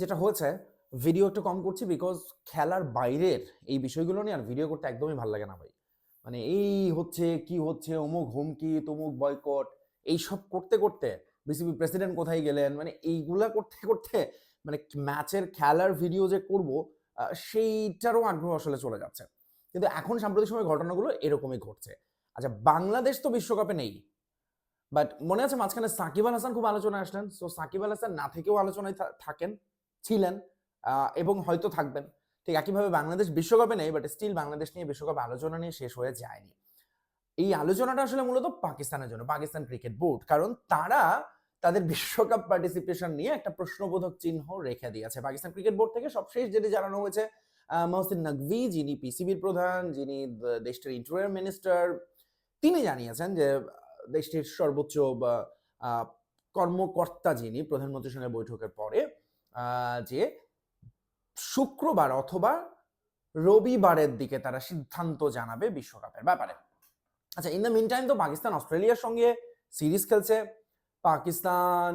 যেটা হয়েছে ভিডিও একটু কম করছি বিকজ খেলার বাইরের এই বিষয়গুলো নিয়ে আর ভিডিও করতে একদমই ভালো লাগে না ভাই। মানে এই হচ্ছে, কি হচ্ছে, অমুক হুমকি, তমুক বয়কট এইসব করতে করতে বিসিবি প্রেসিডেন্ট কোথায় গেলেন? মানে এইগুলা করতে করতে মানে ম্যাচের খেলার ভিডিও যে করব সেইটারও আগ্রহ আসলে চলে যাচ্ছে। কিন্তু এখন সাম্প্রতিক সময় ঘটনাগুলো এরকমই ঘটছে। আচ্ছা বাংলাদেশ তো বিশ্বকাপে নেই। বাট মনে আছে মাঝখানে সাকিব আল হাসান খুব আলোচনায় আসলেন। সো সাকিব আল হাসান না থেকেও আলোচনায় থাকেন। ছিলেন এবং হয়তো থাকবেন। ঠিক একইভাবে বাংলাদেশ বিশ্বকাপে নেই বাট স্টিল বাংলাদেশ নিয়ে বিশ্বকাপ আলোচনা নিয়ে শেষ হয়ে যায়নি। এই আলোচনাটা আসলে মূলত পাকিস্তানের জন্য, পাকিস্তান ক্রিকেট বোর্ড, কারণ তারা তাদের বিশ্বকাপ পার্টিসিপেশন নিয়ে একটা প্রশ্নবোধক চিহ্ন রেখে দিয়েছে। পাকিস্তান ক্রিকেট বোর্ড থেকে সবশেষ যেটি জানানো হয়েছে মহসিন নকভি, যিনি পিসিবির প্রধান, যিনি দেশটির ইন্টারিয়ার মিনিস্টার তিনি জানিয়েছেন যে, দেশটির সর্বোচ্চ কর্মকর্তা যিনি প্রধানমন্ত্রীর সঙ্গে বৈঠকের পরে যে শুক্রবার অথবা রবিবারের দিকে তারা সিদ্ধান্ত জানাবে বিশ্বকাপের ব্যাপারে। আচ্ছা ইন দ্য মিন টাইম তো পাকিস্তান অস্ট্রেলিয়ার সঙ্গে সিরিজ খেলছে। পাকিস্তান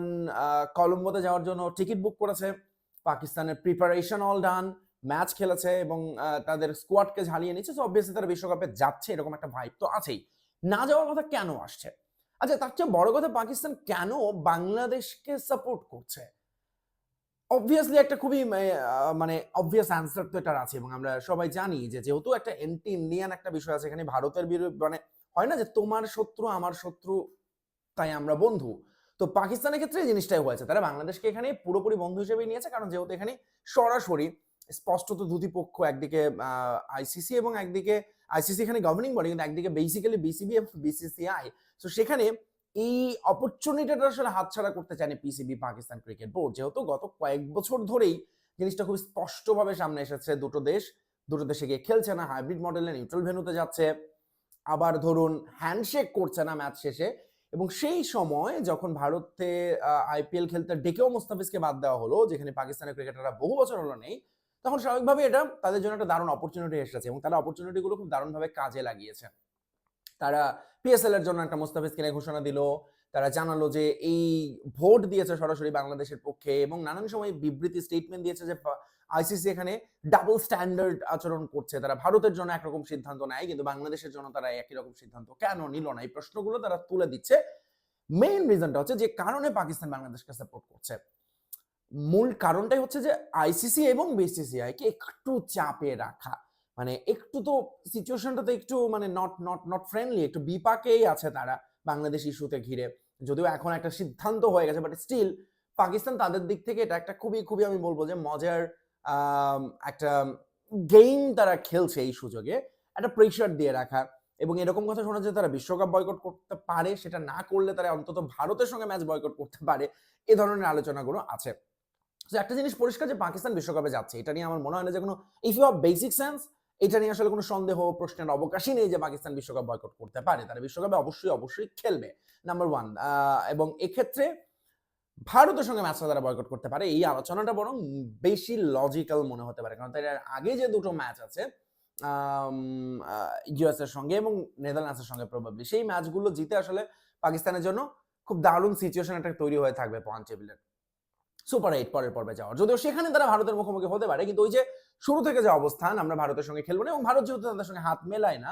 কলম্বোতে যাওয়ার জন্য টিকিট বুক করেছে। পাকিস্তানের প্রিপারেশন অল ডান ম্যাচ খেলেছে এবং তাদের স্কোয়াডকে ঝালিয়ে নিচ্ছে। সো অবভিয়াসলি তারা বিশ্বকাপে যাচ্ছে, এরকম একটা ভাইব তো আছেই। না যাওয়ার কথা কেন আসছে? আচ্ছা তার চেয়ে বড় কথা পাকিস্তান কেন বাংলাদেশকে সাপোর্ট করছে? অবভিয়াসলি একটা খুবই মানে অবভিয়াস অ্যান্সার তো এটার আছে এবং আমরা সবাই জানি যে যেহেতু একটা এন্টি ইন্ডিয়ান একটা বিষয় আছে, এখানে ভারতের বিরুদ্ধে মানে হয় না যে তোমার শত্রু আমার শত্রু, তাই আমরা বন্ধু। তো পাকিস্তানের ক্ষেত্রে এই জিনিসটাই হয়েছে। তারা বাংলাদেশকে এখানে পুরোপুরি বন্ধু হিসেবে নিয়েছে, কারণ যেহেতু এখানে সরাসরি স্পষ্টত দুটি পক্ষ একদিকে আইসিসি এবং একদিকে আইসিসি এখানে গভর্নিং বডি কিন্তু একদিকে বেসিক্যালি বিসিবি এবং বিসিসিআই তো সেখানে এই অপরচুনিটিটা আসলে হাতছাড়া করতে চায়নি পিসিবি পাকিস্তান ক্রিকেট বোর্ড যেহেতু গত কয়েক বছর ধরেই জিনিসটা খুব স্পষ্টভাবে সামনে এসেছে দুটো দেশ। দুটো দেশে গিয়ে খেলছে না হাইব্রিড মডেলে নিউট্রাল ভেন্যুতে যাচ্ছে। আবার ধরুন হ্যান্ডশেক করছে না ম্যাচ শেষে। এবং সেই সময় যখন ভারতে আইপিএল খেলতে ডেকেও মুস্তাফিজকে বাদ দেওয়া হলো, যেখানে পাকিস্তানের ক্রিকেটাররা বহু বছর হলো নেই, তখন স্বাভাবিকভাবে এটা তাদের জন্য একটা দারুণ অপরচুনিটি এসেছে। এবং তারা অপরচুনিটিগুলো খুব দারুণভাবে কাজে লাগিয়েছে। তারা পিএসএল এর জন্য একটা মুস্তাফিজ কিনে ঘোষণা দিল। তারা জানালো যে এই ভোট দিয়েছে সরাসরি বাংলাদেশের পক্ষে এবং নানান সময় বিবৃতি স্টেটমেন্ট দিয়েছে যে আইসিসি এখানে ডাবল স্ট্যান্ডার্ড আচরণ করছে। তারা ভারতের জন্য একরকম সিদ্ধান্ত নেয়, কিন্তু বাংলাদেশের জন্য তারা একই রকম সিদ্ধান্ত কেন নিল না? এই প্রশ্নগুলো তারা তুলে দিচ্ছে। মেইন রিজনটা হচ্ছে যে কারণে পাকিস্তান বাংলাদেশকে সাপোর্ট করছে। মূল কারণটাই হচ্ছে যে আইসিসি এবং বিসিসিআই কে একটু চাপে রাখা। মানে একটু তো সিচুয়েশনটা তো একটু মানে নট নট নট ফ্রেন্ডলি একটু বিপাকেই আছে তারা বাংলাদেশ ইস্যুতে ঘিরে। যদিও এখন একটা সিদ্ধান্ত হয়ে গেছে বাট স্টিল পাকিস্তান তাদের দিক থেকে এটা একটা খুবই খুবই আমি বলব যে মজার একটা গেম তারা খেলছে এই সুযোগে। একটা প্রেশার দিয়ে রাখা। এবং এরকম কথা শোনা যায়, তারা বিশ্বকাপ বয়কট করতে পারে, সেটা না করলে তারা অন্তত ভারতের সঙ্গে ম্যাচ বয়কট করতে পারে, এ ধরনের আলোচনাগুলো আছে। একটা জিনিস পরিষ্কার যে পাকিস্তান বিশ্বকাপে যাচ্ছে, এটা নিয়ে আমার মনে হয় না যে কোনো if you have basic sense এটা নিয়ে আসলে কোনো সন্দেহ প্রশ্নের অবকাশই নেই যে পাকিস্তান বিশ্বকাপ বয়কট করতে পারে। তারা বিশ্বকাপে অবশ্যই অবশ্যই খেলবে নাম্বার ওয়ান এবং এক্ষেত্রে ভারতের সঙ্গে ম্যাচটা তারা বয়কট করতে পারে। এই আলোচনাটা বরং বেশি লজিক্যাল মনে হতে পারে। কারণ তার আগে যে দুটো ম্যাচ আছে ইউএস এর সঙ্গে এবং নেদারল্যান্ডসের সঙ্গে প্রবাবলি সেই ম্যাচগুলো জিতে আসলে পাকিস্তানের জন্য খুব দারুণ সিচুয়েশন একটা তৈরি হয়ে থাকবে পয়েন্ট টেবিলের সুপার এইট পরের পর্বে যাওয়ার। যদিও সেখানে তারা ভারতের মুখোমুখি হতে পারে, কিন্তু ওই যে শুরু থেকে যে অবস্থান, আমরা ভারতের সঙ্গে খেলব না এবং ভারত যেহেতু তাদের সঙ্গে হাত মেলায় না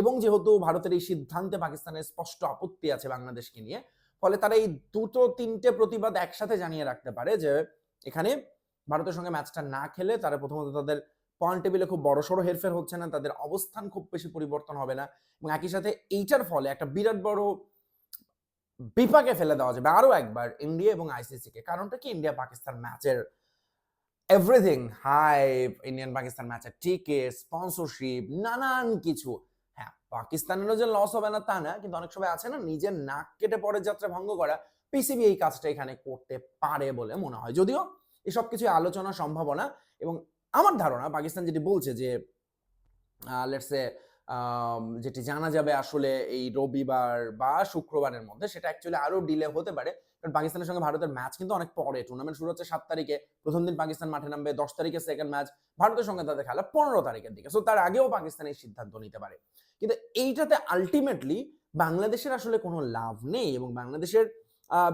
এবং যেহেতু ভারতের এই সিদ্ধান্তে পাকিস্তানের স্পষ্ট আপত্তি আছে বাংলাদেশকে নিয়ে, ফলে তারা এই দুটো তিনটে প্রতিবাদ একসাথে জানিয়ে রাখতে পারে যে এখানে ভারতের সঙ্গে ম্যাচটা না খেলে তারা প্রথমত তাদের পয়েন্ট টেবিলে খুব বড়সড় হেরফের হচ্ছে না, তাদের অবস্থান খুব বেশি পরিবর্তন হবে না, এবং একই সাথে এইটার ফলে একটা বিরাট বড় বিপাকে ফেলে দেওয়া যাবে। আরও একবার, ইন্ডিয়া এবং আইসিসি কে কারণটা কি? ইন্ডিয়া পাকিস্তান ম্যাচের এভরিথিং হাই ইন্ডিয়ান পাকিস্তান ম্যাচের টিকিট স্পন্সরশিপ নানান কিছু। হ্যাঁ পাকিস্তানেরও যে লস হবে না তা না, কিন্তু অনেক সময় আছে না, নিজের নাক কেটে পরের যাত্রা ভঙ্গ করা। পিসিবি এই কাজটা এখানে করতে পারে বলে মনে হয়। যদিও এসব কিছু আলোচনা সম্ভাবনা এবং আমার ধারণা, পাকিস্তান যেটি বলছে যে লেটসে যেটি জানা যাবে আসলে এই রবিবার বা শুক্রবারের মধ্যে, সেটা অ্যাকচুয়ালি আরও ডিলে হতে পারে। কারণ পাকিস্তানের সঙ্গে ভারতের ম্যাচ কিন্তু অনেক পরে। টুর্নামেন্ট শুরু হচ্ছে সাত তারিখে। প্রথম দিন পাকিস্তান মাঠে নামবে দশ তারিখে সেকেন্ড ম্যাচ ভারতের সঙ্গে তাদের খেলা পনেরো তারিখের দিকে। সো তার আগেও পাকিস্তান এই সিদ্ধান্ত নিতে পারে। কিন্তু এইটাতে আলটিমেটলি বাংলাদেশের আসলে কোনো লাভ নেই এবং বাংলাদেশের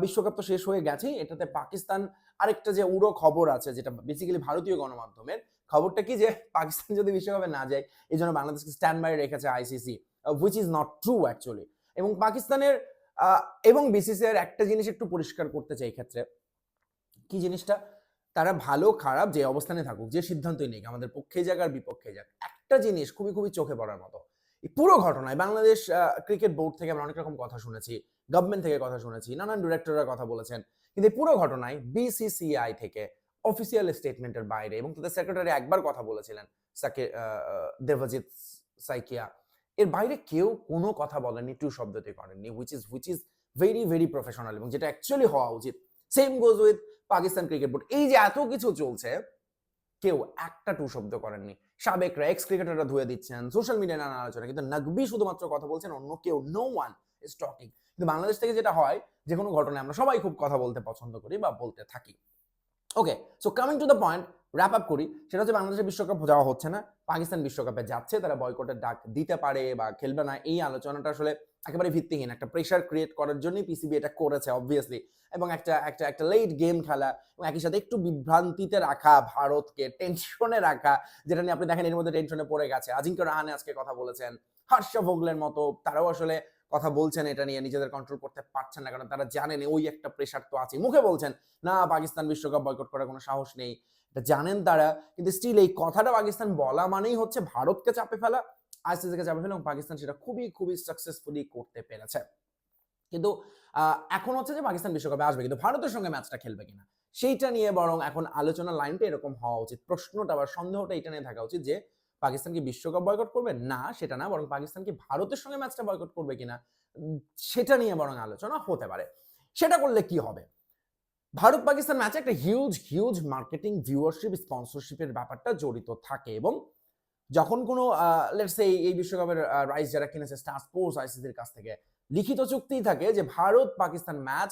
বিশ্বকাপ তো শেষ হয়ে গেছে এটাতে পাকিস্তান আরেকটা যে উড়ো খবর আছে যেটা বেসিক্যালি ভারতীয় গণমাধ্যমের খবরটা কি যে পাকিস্তান যদি বিশ্বকাপে না যায় এই জন্য বাংলাদেশকে স্ট্যান্ড বাই রেখেছে ICC which is not true actually এবং পাকিস্তানের আহ, এবং বিসিসিআই একটা জিনিস একটু পরিষ্কার করতে চাই ক্ষেত্রে। কি জিনিসটা? তারা ভালো খারাপ যে অবস্থানে থাকুক যে সিদ্ধান্তই নিক আমাদের পক্ষে যাক আর বিপক্ষে যাক একটা জিনিস খুবই খুবই চোখে পড়ার মতো। এই পুরো ঘটনায় বাংলাদেশ ক্রিকেট বোর্ড থেকে আমরা অনেক রকম কথা শুনেছি গভর্নমেন্ট থেকে কথা শুনেছি, নানান ডিরেক্টররা কথা বলেছেন। কিন্তু এই পুরো ঘটনায় বিসিসিআই থেকে অফিসিয়াল স্টেটমেন্টের বাইরে এবং তাদের সেক্রেটারি একবার কথা বলেছিলেন, সাকে দেবজিৎ সাইকিয়া। এর বাইরে কেউ কোনো কথা বলেননি টু শব্দটি করেননি which is which is very very professional এবং যেটা অ্যাকচুয়ালি হওয়া উচিত। Same goes with Pakistan cricket board এই যে এত কিছু চলছে কেউ একটা টু শব্দ করেননি। সাবেকরা এক্স ক্রিকেটাররা ধুয়ে দিচ্ছেন সোশ্যাল মিডিয়া নানা আলোচনা। কিন্তু নকবি শুধুমাত্র কথা বলছেন অন্য কেউ নো ওয়ান ইজ টকিং কিন্তু বাংলাদেশ থেকে যেটা হয়, যে কোনো ঘটনায় আমরা সবাই খুব কথা বলতে পছন্দ করি বা বলতে থাকি। Okay so coming to the point wrap up করি, সেটা হচ্ছে বাংলাদেশের বিশ্বকাপ যাওয়া হচ্ছে না, পাকিস্তান বিশ্বকাপে যাচ্ছে, তারা বয়কটের ডাক দিতে পারে বা খেলবে না। এই আলোচনাটা আসলে একেবারে ভিত্তিহীন একটা প্রেশার ক্রিয়েট করার জন্যই পিসিবি এটা করেছে অবভিয়াসলি এবং একটা একটা একটা লেট গেম খেলা এবং একই সাথে একটু বিভ্রান্তিতে রাখা, ভারতকে টেনশনে রাখা, যেটা নিয়ে আপনি দেখেন এর মধ্যে টেনশনে পড়ে গেছে। আজিঙ্ক্য রাহানে আজকে কথা বলেছেন। হর্ষ ভোগলের মতো তারাও আসলে কথা বলছেন এটা নিয়ে, নিজেদের কন্ট্রোল করতে পারছেন না, কারণ তারা জানেন ওই একটা প্রেশার তো আছে মুখে বলছেন, না, পাকিস্তান বিশ্বকাপ বয়কট করার কোনো সাহস নেই। এটা জানেন তারা, কিন্তু স্টিল এই কথাটা পাকিস্তান বলা মানেই হচ্ছে ভারতকে চাপে ফেলা। আইসিসিকে ফেলা এবং পাকিস্তান সেটা খুবই খুবই সাকসেসফুলি করতে পেরেছে। কিন্তু এখন হচ্ছে যে পাকিস্তান বিশ্বকাপে আসবে, কিন্তু ভারতের সঙ্গে ম্যাচটা খেলবে কিনা, সেইটা নিয়ে বরং এখন আলোচনার লাইনটা এরকম হওয়া উচিত। প্রশ্নটা বা সন্দেহটা এটা নিয়ে থাকা উচিত যে, পাকিস্তান কি বিশ্বকাপ বয়কট করবে? না, সেটা না, বরং পাকিস্তান কি ভারতের সঙ্গে ম্যাচটা বয়কট করবে কিনা, সেটা নিয়ে বরং আলোচনা হতে পারে। সেটা করলে কি হবে? ভারত পাকিস্তান ম্যাচে একটা হিউজ হিউজ মার্কেটিং ভিউয়ারশিপ স্পন্সরশিপের ব্যাপারটা জড়িত থাকে এবং যখন কোনো লেটস এই এই বিশ্বকাপের রাইস যারা কিনেছে স্টার স্পোর্টস আইসিসির কাছ থেকে, লিখিত চুক্তি থাকে যে ভারত পাকিস্তান ম্যাচ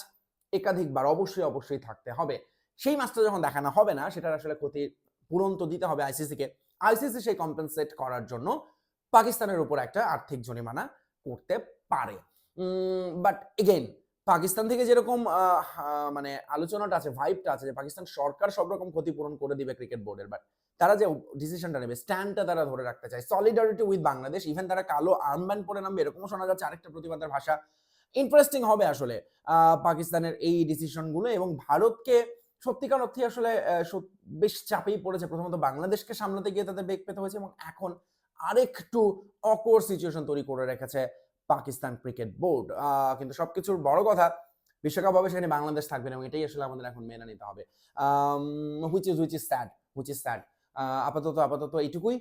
একাধিকবার অবশ্যই অবশ্যই থাকতে হবে। সেই ম্যাচটা যখন দেখানো হবে না, সেটার আসলে ক্ষতি পূরণ তো দিতে হবে আইসিসিকে আইসিসি সেই কম্পেনসেট করার জন্য পাকিস্তানের উপর একটা আর্থিক জরিমানা করতে পারে। বাট এগেইন পাকিস্তান থেকে যেরকম মানে আলোচনাটা আছে ভাইবটা আছে যে পাকিস্তান সরকার সব রকম ক্ষতিপূরণ করে দিবে ক্রিকেট বোর্ডের বাট তারা যে ডিসিশনটা নেবে স্ট্যান্ডটা তারা ধরে রাখতে চায়। সলিডারিটি উইথ বাংলাদেশ ইভেন তারা কালো আর্মব্যান্ড পরে নামবে, এরকমও শোনা যাচ্ছে আরেকটা প্রতিবাদের ভাষা। ইন্টারেস্টিং হবে আসলে পাকিস্তানের এই ডিসিশনগুলো এবং ভারতকে সত্যিকার অর্থে আসলে বেশ চাপেই পড়েছে। প্রথমত বাংলাদেশকে সামলাতে গিয়ে তাদের বেগ পেতে হয়েছে এবং এখন আরেকটু অকর সিচুয়েশন তৈরি করে রেখেছে পাকিস্তান ক্রিকেট বোর্ড। কিন্তু সবকিছুর বড় কথা বিশ্বকাপ হবে সেখানে বাংলাদেশ থাকবে এবং এটাই আসলে আমাদের এখন মেনে নিতে হবে। Which is which is sad which is sad আপাতত আপাতত এইটুকুই।